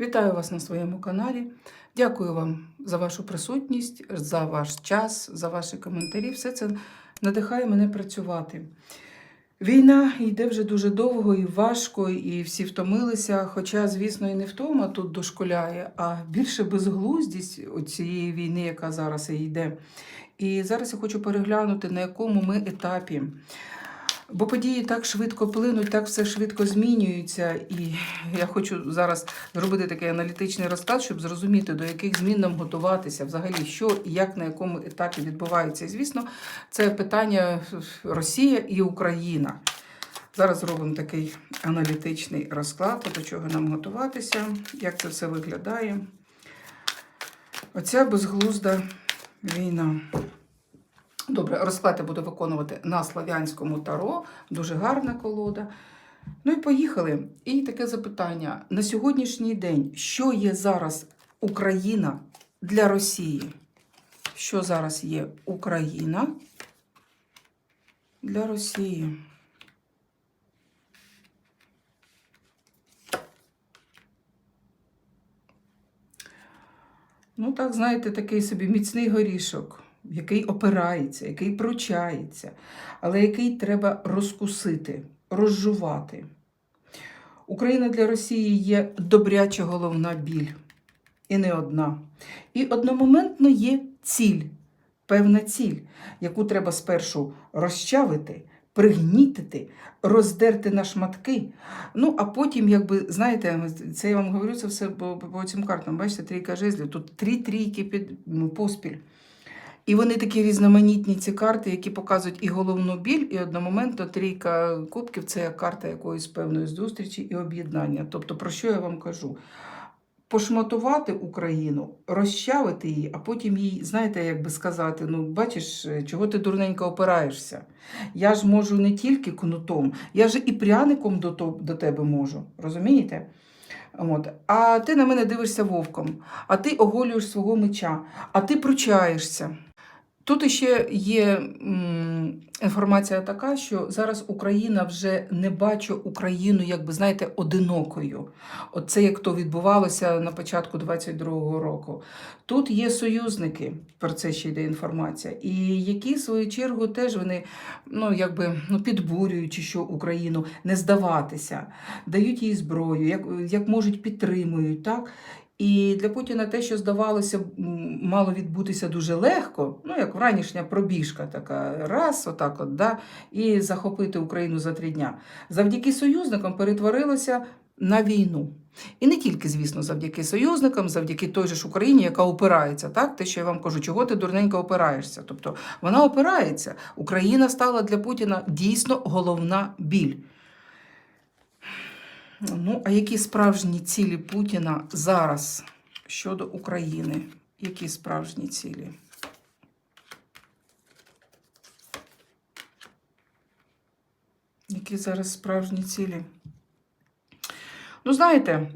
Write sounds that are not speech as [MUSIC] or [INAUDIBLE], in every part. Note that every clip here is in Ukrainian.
Вітаю вас на своєму каналі. Дякую вам за вашу присутність, за ваш час, за ваші коментарі. Все це надихає мене працювати. Війна йде вже дуже довго і важко, і всі втомилися. Хоча, звісно, і не втома тут дошкуляє, а більше безглуздість цієї війни, яка зараз і йде. І зараз я хочу переглянути, на якому ми етапі. Бо події так швидко плинуть, так все швидко змінюється. І я хочу зараз зробити такий аналітичний розклад, щоб зрозуміти, до яких змін нам готуватися, взагалі, що і як на якому етапі відбувається. І, звісно, це питання Росія і Україна. Зараз зробимо такий аналітичний розклад, до чого нам готуватися, як це все виглядає. Оця безглузда війна. Добре, розклад буду виконувати на слав'янському таро. Дуже гарна колода. Ну і поїхали. І таке запитання: на сьогоднішній день, що є зараз Україна для Росії? Що зараз є Україна для Росії? Ну, так, знаєте, такий собі міцний горішок який опирається, який пручається, але який треба розкусити, розжувати. Україна для Росії є добряча головна біль, і не одна. І одномоментно є ціль, певна ціль, яку треба спершу розчавити, пригнітити, роздерти на шматки. Ну, а потім, якби, знаєте, це я вам говорю, це все по, по цим картам. Бачите, трійка жезлів, тут три трійки під ну, поспіль. І вони такі різноманітні ці карти, які показують і головну біль, і одномоментно трійка кубків це як карта якоїсь певної зустрічі і об'єднання. Тобто, про що я вам кажу? Пошматувати Україну, розчавити її, а потім їй, знаєте, як би сказати, ну бачиш, чого ти дурненько опираєшся. Я ж можу не тільки кнутом, я ж і пряником до, до тебе можу. Розумієте? От. А ти на мене дивишся вовком, а ти оголюєш свого меча, а ти пручаєшся. Тут ще є інформація така, що зараз Україна вже не бачить Україну, як би знаєте, одинокою. Оце як то відбувалося на початку 22-го року. Тут є союзники, про це ще йде інформація, і які, в свою чергу, теж вони ну, якби, ну, підбурюючи, що Україну не здаватися, дають їй зброю, як, як можуть підтримують. так? І для Путіна те, що здавалося, мало відбутися дуже легко, ну як вранішня пробіжка, така раз, отак, от, да, і захопити Україну за три дня, завдяки союзникам перетворилося на війну. І не тільки, звісно, завдяки союзникам, завдяки той же ж Україні, яка опирається. Так, те, що я вам кажу, чого ти дурненько опираєшся. Тобто вона опирається. Україна стала для Путіна дійсно головна біль. Ну, а які справжні цілі Путіна зараз щодо України? Які справжні цілі? Які зараз справжні цілі? Ну, знаєте,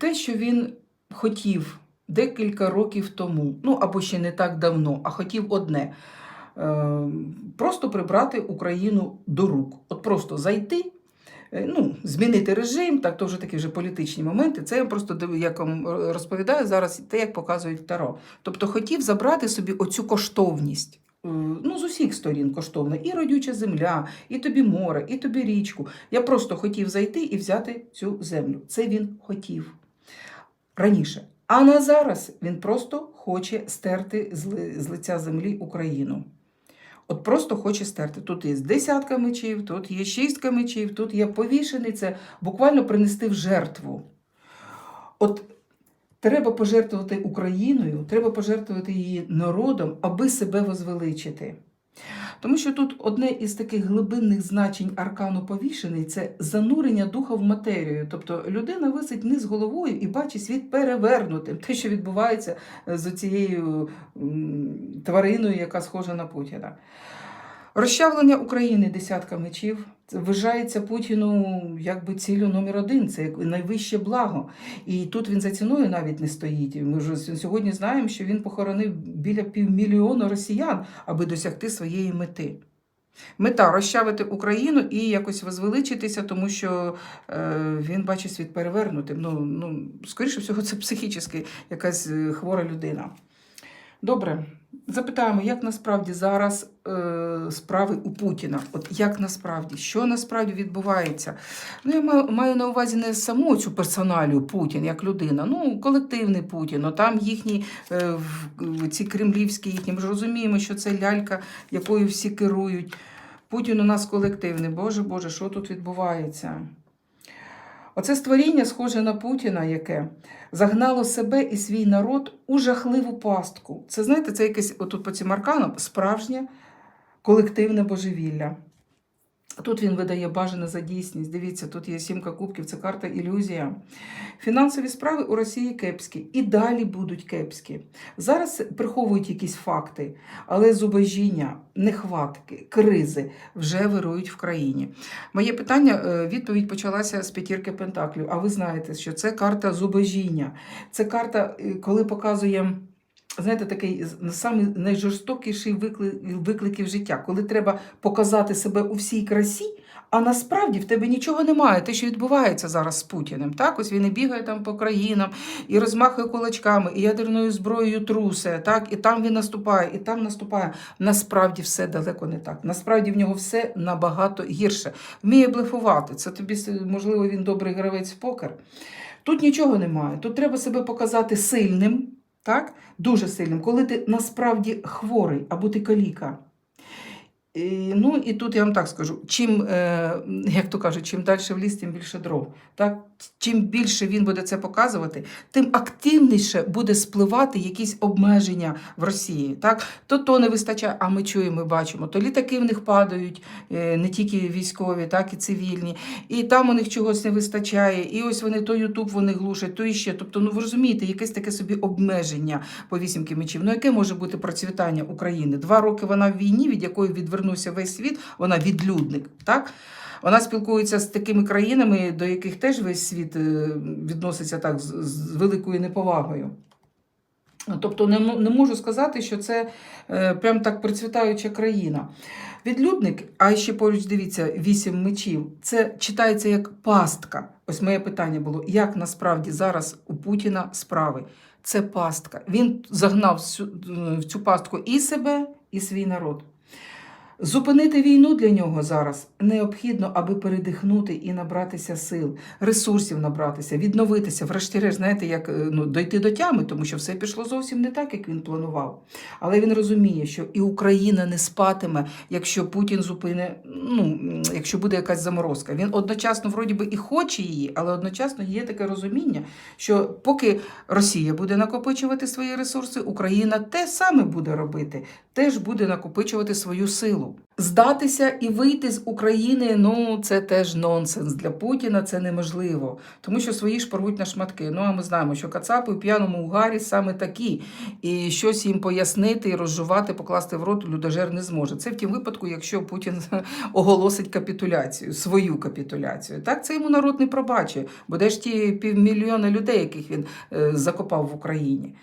те, що він хотів декілька років тому, ну або ще не так давно, а хотів одне. е, Просто прибрати Україну до рук. От просто зайти ну, змінити режим, так то вже такі вже політичні моменти. Це я просто як вам розповідаю зараз, те, як показують Таро. Тобто хотів забрати собі оцю коштовність. Е, ну, з усіх сторін коштовна. І родюча земля, і тобі море, і тобі річку. Я просто хотів зайти і взяти цю землю. Це він хотів раніше. А на зараз він просто хоче стерти з лиця землі Україну. От просто хоче стерти. Тут є десятка мечів, тут є шістка мечів, тут є повішений, це буквально принести в жертву. От треба пожертвувати Україною, треба пожертвувати її народом, аби себе возвеличити. Тому що тут одне із таких глибинних значень аркану повішений це занурення духа в матерію. Тобто людина висить низ головою і бачить світ перевернутим, те, що відбувається з цією твариною, яка схожа на Путіна. Розчавлення України десятка мечів вважається Путіну якби цілю номер один. Це найвище благо. І тут він за ціною навіть не стоїть. Ми вже сьогодні знаємо, що він похоронив біля півмільйона росіян, аби досягти своєї мети. Мета розчавити Україну і якось возвеличитися, тому що е, він бачить світ перевернутим. Ну, ну, скоріше всього, це психічно якась е, хвора людина. Добре, запитаємо, як насправді зараз е, справи у Путіна? От як насправді, що насправді відбувається? Ну, я маю, маю на увазі не саму цю персоналію Путін як людина, ну колективний Путін, ну, там їхні е, ці кремлівські їхні. Ми ж розуміємо, що це лялька, якою всі керують. Путін у нас колективний. Боже Боже, що тут відбувається? Оце створіння, схоже на Путіна, яке загнало себе і свій народ у жахливу пастку. Це, знаєте, це якесь, отут по цим арканам, справжнє колективне божевілля. Тут він видає бажане за дійсність. Дивіться, тут є сімка кубків, це карта ілюзія. Фінансові справи у Росії кепські і далі будуть кепські. Зараз приховують якісь факти, але зубожіння, нехватки, кризи вже вирують в країні. Моє питання, е, відповідь почалася з п'ятірки Пентаклів. А ви знаєте, що це карта зубожіння. Це карта, е, коли показує. Знаєте, такий самий найжорстокіший виклик, викликів життя, коли треба показати себе у всій красі, а насправді в тебе нічого немає. Те, що відбувається зараз з Путіним. Так, ось він і бігає там по країнам, і розмахує кулачками, і ядерною зброєю трусе, так, і там він наступає, і там наступає. Насправді все далеко не так. Насправді в нього все набагато гірше. Вміє блефувати. Це тобі можливо він добрий гравець в покер. Тут нічого немає. Тут треба себе показати сильним, так? дуже сильним, коли ти насправді хворий або ти каліка. І, ну і тут я вам так скажу: чим, е, як то кажуть, чим далі в ліс, тим більше дров. Так? Чим більше він буде це показувати, тим активніше буде спливати якісь обмеження в Росії. Так? То то не вистачає, а ми чуємо, ми бачимо. То літаки в них падають, е, не тільки військові, так і цивільні. І там у них чогось не вистачає. І ось вони то Ютуб вони глушать, то іще. Тобто, ну ви розумієте, якесь таке собі обмеження по вісімки мечів. Ну яке може бути процвітання України? Два роки вона в війні, від якої відвернувся весь світ, вона відлюдник. Так? Вона спілкується з такими країнами, до яких теж весь світ е, відноситься так з, великою неповагою. Тобто не, можу сказати, що це е, прям так процвітаюча країна. Відлюдник, а ще поруч дивіться, вісім мечів, це читається як пастка. Ось моє питання було: як насправді зараз у Путіна справи? Це пастка. Він загнав всю- в цю пастку і себе, і свій народ. Зупинити війну для нього зараз необхідно, аби передихнути і набратися сил, ресурсів набратися, відновитися, врешті-решт, знаєте, як е, ну, дойти до тями, тому що все пішло зовсім не так, як він планував. Але він розуміє, що і Україна не спатиме, якщо Путін зупине, ну якщо буде якась заморозка. Він одночасно, вроді би, і хоче її, але одночасно є таке розуміння, що поки Росія буде накопичувати свої ресурси, Україна те саме буде робити, теж буде накопичувати свою силу. Здатися і вийти з України, ну це теж нонсенс. Для Путіна це неможливо, тому що свої ж порвуть на шматки. Ну а ми знаємо, що кацапи у п'яному угарі саме такі, і щось їм пояснити розжувати, покласти в рот людожер не зможе. Це в тім випадку, якщо Путін [LAUGHS] оголосить капітуляцію, свою капітуляцію. Так це йому народ не пробачить, бо де ж ті півмільйона людей, яких він е, закопав в Україні.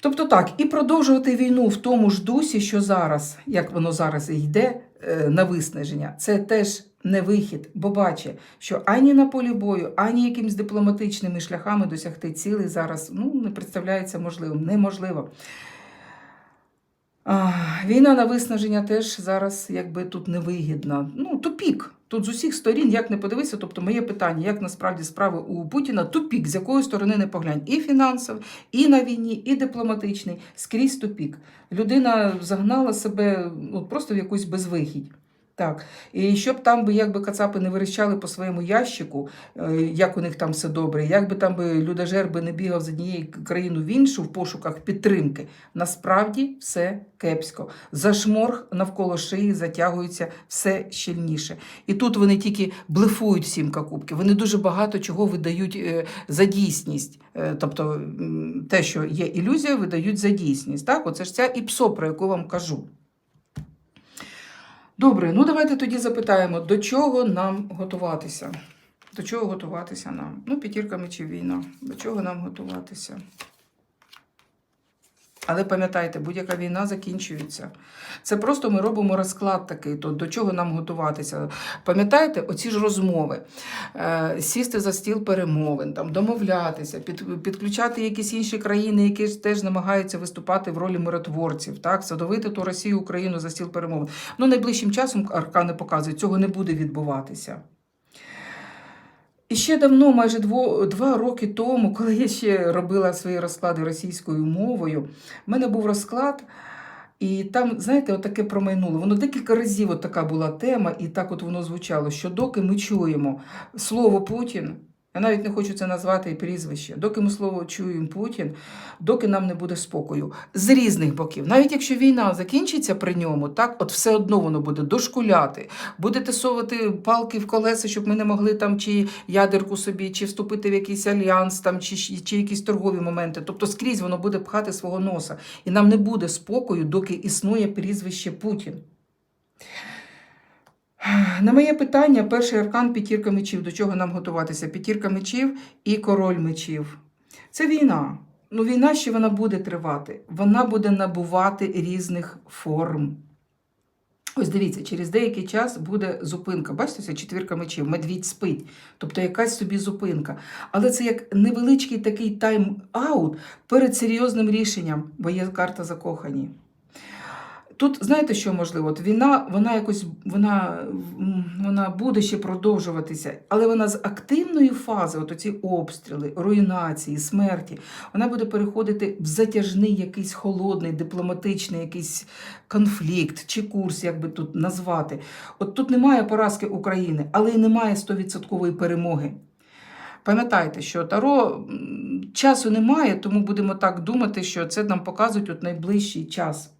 Тобто так, і продовжувати війну в тому ж дусі, що зараз, як воно зараз йде е, на виснаження, це теж не вихід, бо бачить, що ані на полі бою, ані якимись дипломатичними шляхами досягти цілей зараз ну, не представляється можливим. Неможливо. Війна на виснаження теж зараз якби тут невигідна. Ну, тупік. Тут з усіх сторін, як не подивися, тобто моє питання, як насправді справи у Путіна, тупік, з якої сторони не поглянь. І фінансовий, і на війні, і дипломатичний, скрізь тупік. Людина загнала себе ну, просто в якусь безвихідь. Так, і щоб там би якби кацапи не верещали по своєму ящику, е, як у них там все добре, як би там би людожер би не бігав з однієї країни в іншу в пошуках підтримки, насправді все кепсько. Зашморг навколо шиї затягується все щільніше. І тут вони тільки блефують сімка кубків. Вони дуже багато чого видають е, за дійсність. Е, Тобто те, що є ілюзія, видають за дійсність. Так, оце ж ця іпсо, про яку вам кажу. Добре, ну давайте тоді запитаємо, до чого нам готуватися? До чого готуватися нам? Ну, п'ятірка мечів війна. До чого нам готуватися? Але пам'ятайте, будь-яка війна закінчується. Це просто ми робимо розклад такий, то до чого нам готуватися. Пам'ятаєте, оці ж розмови, е, сісти за стіл перемовин, там, домовлятися, під, підключати якісь інші країни, які теж намагаються виступати в ролі миротворців, так, садовити ту Росію, Україну за стіл перемовин. Ну, найближчим часом аркани показують, цього не буде відбуватися. І ще давно, майже дво, два роки тому, коли я ще робила свої розклади російською мовою, в мене був розклад, і там, знаєте, отаке промайнуло. Воно декілька разів от така була тема, і так от воно звучало, що доки ми чуємо слово Путін, я навіть не хочу це назвати і прізвище, доки ми слово чуємо Путін, доки нам не буде спокою з різних боків. Навіть якщо війна закінчиться при ньому, так от все одно воно буде дошкуляти, будете совати палки в колеса, щоб ми не могли там чи ядерку собі, чи вступити в якийсь альянс, там чи, чи якісь торгові моменти. Тобто скрізь воно буде пхати свого носа, і нам не буде спокою, доки існує прізвище Путін. На моє питання, перший аркан п'ятірка мечів. До чого нам готуватися? П'ятірка мечів і король мечів. Це війна. Ну, війна ще вона буде тривати. Вона буде набувати різних форм. Ось дивіться, через деякий час буде зупинка. Бачите, це четвірка мечів, медвідь спить. Тобто якась собі зупинка. Але це як невеличкий такий тайм-аут перед серйозним рішенням, бо є карта закохані. Тут знаєте, що можливо? От війна, вона якось вона, вона буде ще продовжуватися, але вона з активної фази, от оці обстріли, руйнації, смерті, вона буде переходити в затяжний якийсь холодний, дипломатичний якийсь конфлікт чи курс, як би тут назвати. От тут немає поразки України, але й немає 100% перемоги. Пам'ятайте, що Таро часу немає, тому будемо так думати, що це нам показують от найближчий час.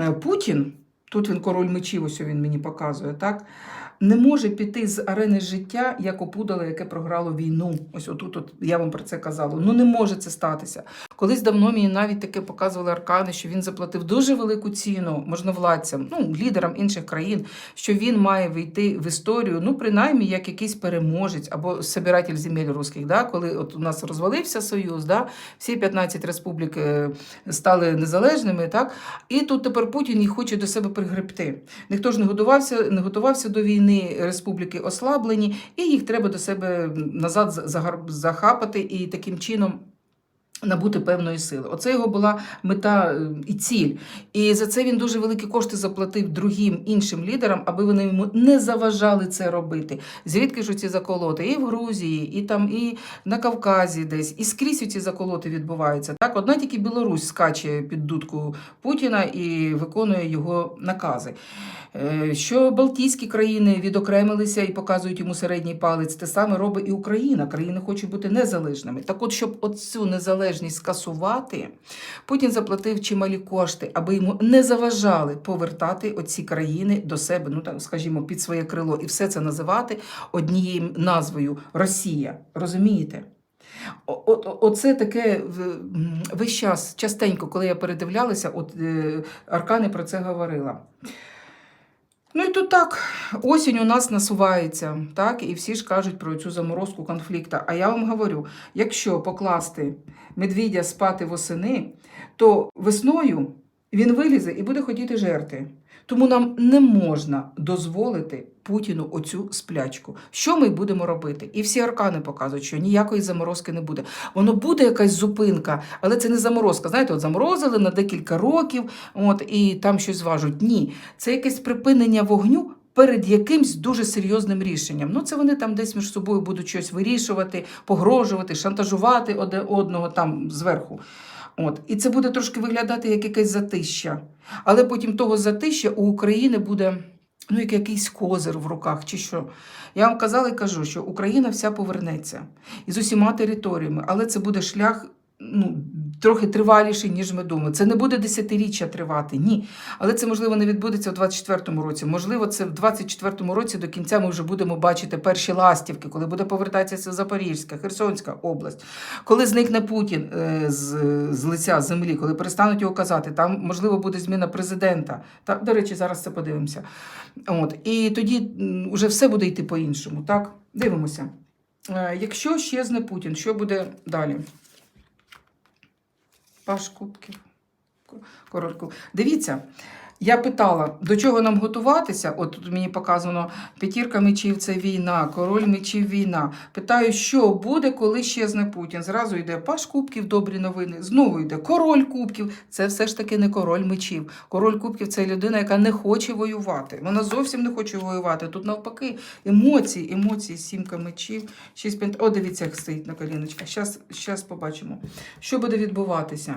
Е, Путін, тут він король мечів, ось він мені показує, так, не може піти з арени життя, як опудало, яке програло війну. Ось отут от я вам про це казала. Ну не може це статися. Колись давно мені навіть таке показували аркани, що він заплатив дуже велику ціну можновладцям, ну, лідерам інших країн, що він має вийти в історію, ну, принаймні, як якийсь переможець або собиратель земель русських. Да? Коли от у нас розвалився Союз, да? всі 15 республік е, стали незалежними, так? і тут тепер Путін їх хоче до себе пригребти. Ніхто ж не готувався, не готувався до війни, республіки ослаблені, і їх треба до себе назад захапати і таким чином. Набути певної сили. Оце його була мета е, і ціль. І за це він дуже великі кошти заплатив другим іншим лідерам, аби вони йому не заважали це робити. Звідки ж ці заколоти? І в Грузії, і там, і на Кавказі десь, і скрізь ці заколоти відбуваються. Так, одна тільки Білорусь скаче під дудку Путіна і виконує його накази. Е, Що Балтійські країни відокремилися і показують йому середній палець, те саме робить і Україна. Країни хочуть бути незалежними. Так от, щоб оцю незалежність скасувати, Путін заплатив чималі кошти, аби йому не заважали повертати оці країни до себе, ну так скажімо, під своє крило, і все це називати однією назвою Росія. Розумієте? Оце таке весь час, частенько, коли я передивлялася, от е, Аркани про це говорила. Ну і тут так, осінь у нас насувається, так, і всі ж кажуть про цю заморозку конфлікту. А я вам говорю: якщо покласти медвідя спати восени, то весною він вилізе і буде хотіти жерти. Тому нам не можна дозволити Путіну оцю сплячку. Що ми будемо робити? І всі аркани показують, що ніякої заморозки не буде. Воно буде якась зупинка, але це не заморозка. Знаєте, от заморозили на декілька років, от і там щось зважуть. Ні, це якесь припинення вогню. Перед якимсь дуже серйозним рішенням. Ну, це вони там десь між собою будуть щось вирішувати, погрожувати, шантажувати одне одного там зверху. От. І це буде трошки виглядати як якесь затища. Але потім того затища у України буде ну, як якийсь козир в руках чи що. Я вам казала і кажу, що Україна вся повернеться і з усіма територіями, але це буде шлях. Ну, трохи триваліший, ніж ми думаємо. Це не буде десятиріччя тривати, ні. Але це, можливо, не відбудеться у 24-му році. Можливо, це в 24-му році до кінця ми вже будемо бачити перші ластівки, коли буде повертатися Запорізька, Херсонська область, коли зникне Путін е, з, з лиця землі, коли перестануть його казати, там, можливо, буде зміна президента. Та, до речі, зараз це подивимося. От. І тоді вже все буде йти по-іншому. Так, дивимося. Е, Якщо щезне Путін, що буде далі? Паш кубків. Король. Дивіться, я питала, до чого нам готуватися. От тут мені показано п'ятірка мечів це війна, король мечів війна. Питаю, що буде, коли щезне Путін. Зразу йде паш кубків, добрі новини. Знову йде король кубків. Це все ж таки не король мечів. Король кубків це людина, яка не хоче воювати. Вона зовсім не хоче воювати. Тут навпаки емоції, емоції, сімка мечів, шість пент. О, дивіться, як стоїть на коліночках. Щас, щас побачимо, що буде відбуватися.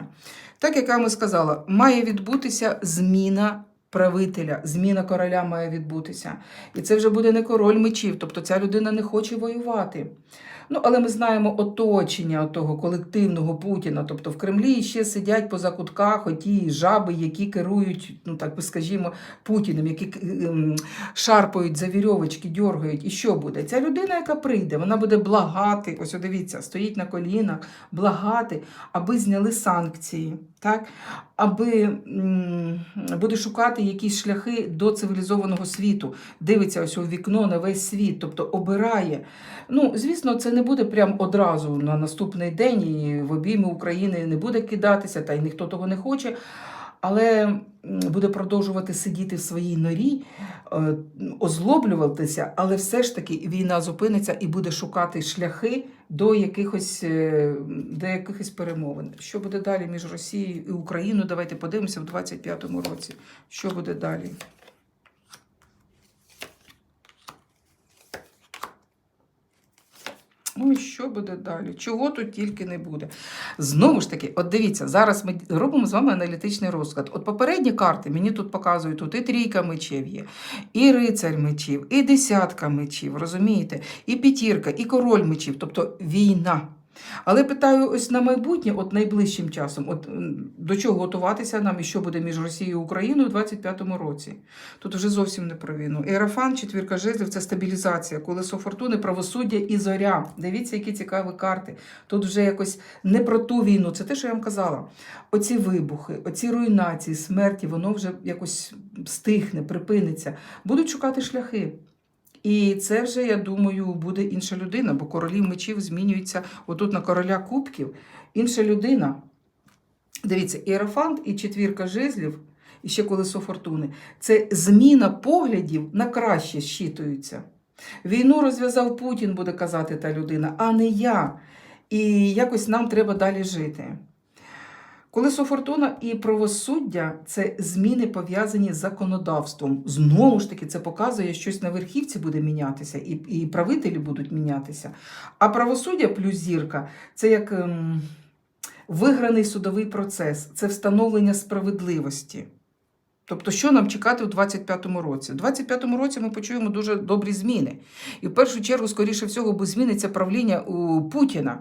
Так як я вам сказала, має відбутися зміна правителя, зміна короля має відбутися. І це вже буде не король мечів, тобто ця людина не хоче воювати. Ну, але ми знаємо оточення того колективного Путіна. Тобто в Кремлі ще сидять по закутках оті жаби, які керують, ну так би скажімо, Путіним, які ем, шарпають за вірьовочки, дьоргають. І що буде? Ця людина, яка прийде, вона буде благати. Ось дивіться, стоїть на колінах, благати, аби зняли санкції, так? аби буде шукати якісь шляхи до цивілізованого світу. Дивиться ось у вікно на весь світ, тобто обирає. Ну, звісно, це не буде прям одразу на наступний день, і в обійми України не буде кидатися, та й ніхто того не хоче. Але буде продовжувати сидіти в своїй норі, е, озлоблюватися, але все ж таки війна зупиниться і буде шукати шляхи до якихось, е, до якихось перемовин. Що буде далі між Росією і Україною? Давайте подивимося в 25-му році. Що буде далі? Ну і що буде далі? Чого тут тільки не буде. Знову ж таки, от дивіться, зараз ми робимо з вами аналітичний розклад. От попередні карти мені тут показують, тут і трійка мечів є, і рицарь мечів, і десятка мечів, розумієте? І п'ятірка, і король мечів, тобто війна. Але питаю ось на майбутнє, от найближчим часом, от до чого готуватися нам і що буде між Росією і Україною у 25-му році. Тут вже зовсім не про війну. Ерафан, четвірка жезлів це стабілізація, колесо фортуни, правосуддя і зоря. Дивіться, які цікаві карти. Тут вже якось не про ту війну. Це те, що я вам казала. Оці вибухи, оці руйнації, смерті, воно вже якось стихне, припиниться. Будуть шукати шляхи. І це вже, я думаю, буде інша людина, бо королів мечів змінюється отут на короля кубків. Інша людина. Дивіться, іерофант і четвірка жезлів, і ще колесо фортуни. Це зміна поглядів на краще щитуються. Війну розв'язав Путін, буде казати та людина, а не я. І якось нам треба далі жити. Колесо фортуна і правосуддя це зміни пов'язані з законодавством. Знову ж таки, це показує, що щось на верхівці буде мінятися, і, і правителі будуть мінятися. А правосуддя плюс зірка це як ем, виграний судовий процес, це встановлення справедливості. Тобто, що нам чекати у 25-му році? У 25-му році ми почуємо дуже добрі зміни. І в першу чергу, скоріше всього, бо зміниться правління у Путіна.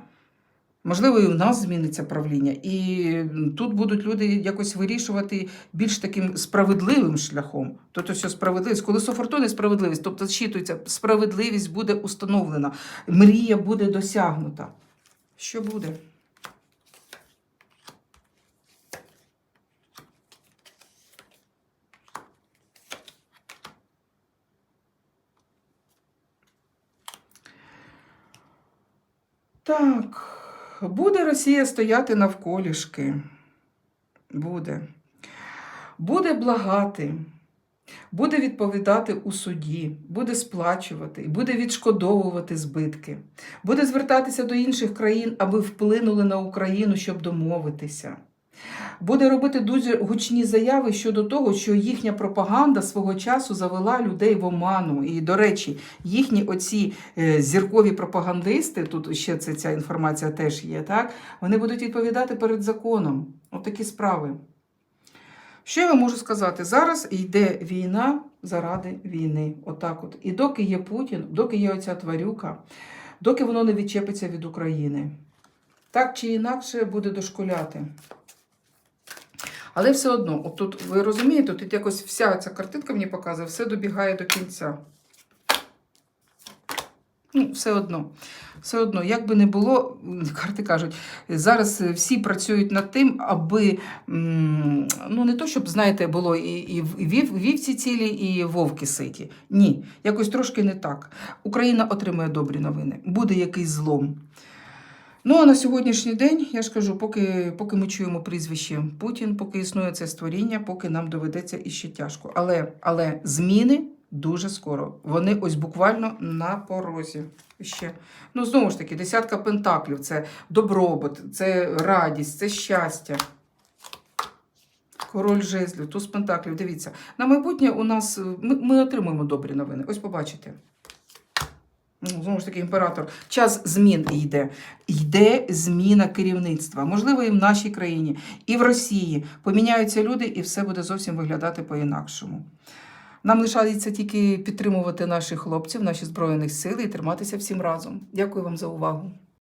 Можливо, і у нас зміниться правління, і тут будуть люди якось вирішувати більш таким справедливим шляхом. Тобто, що справедливість, колесо фортуни справедливість, тобто зчитується, справедливість буде установлена, мрія буде досягнута. Що буде? Так, буде Росія стояти навколішки. Буде. Буде благати, буде відповідати у суді, буде сплачувати, буде відшкодовувати збитки, буде звертатися до інших країн, аби вплинули на Україну, щоб домовитися. Буде робити дуже гучні заяви щодо того, що їхня пропаганда свого часу завела людей в оману. І, до речі, їхні оці е, зіркові пропагандисти, тут ще це, ця інформація теж є, так? Вони будуть відповідати перед законом. Отакі справи. Що я вам можу сказати? Зараз йде війна заради війни. Отак от. І доки є Путін, доки є оця тварюка, доки воно не відчепиться від України. Так чи інакше буде дошкуляти. Але все одно, от ви розумієте, тут якось вся ця картинка мені показує, все добігає до кінця. Ну, все одно. Все одно, як би не було, карти кажуть, зараз е, всі працюють над тим, аби ну не то, щоб, знаєте, було і і вів, вівці цілі, і вовки ситі. Ні, якось трошки не так. Україна отримує добрі новини. Буде якийсь злом. Ну а на сьогоднішній день я ж кажу, поки, поки ми чуємо прізвище Путін, поки існує це створіння, поки нам доведеться іще тяжко. Але, але зміни дуже скоро. Вони ось буквально на порозі. Ще. Ну, знову ж таки, десятка пентаклів це добробут, це радість, це щастя. Король жезлів, туз пентаклів. Дивіться, на майбутнє у нас ми, ми отримуємо добрі новини. Ось побачите. Знову ж таки, імператор. Час змін йде. Йде зміна керівництва. Можливо, і в нашій країні, і в Росії. Поміняються люди, і все буде зовсім виглядати по-інакшому. Нам лишається тільки підтримувати наших хлопців, наші Збройних сили і триматися всім разом. Дякую вам за увагу.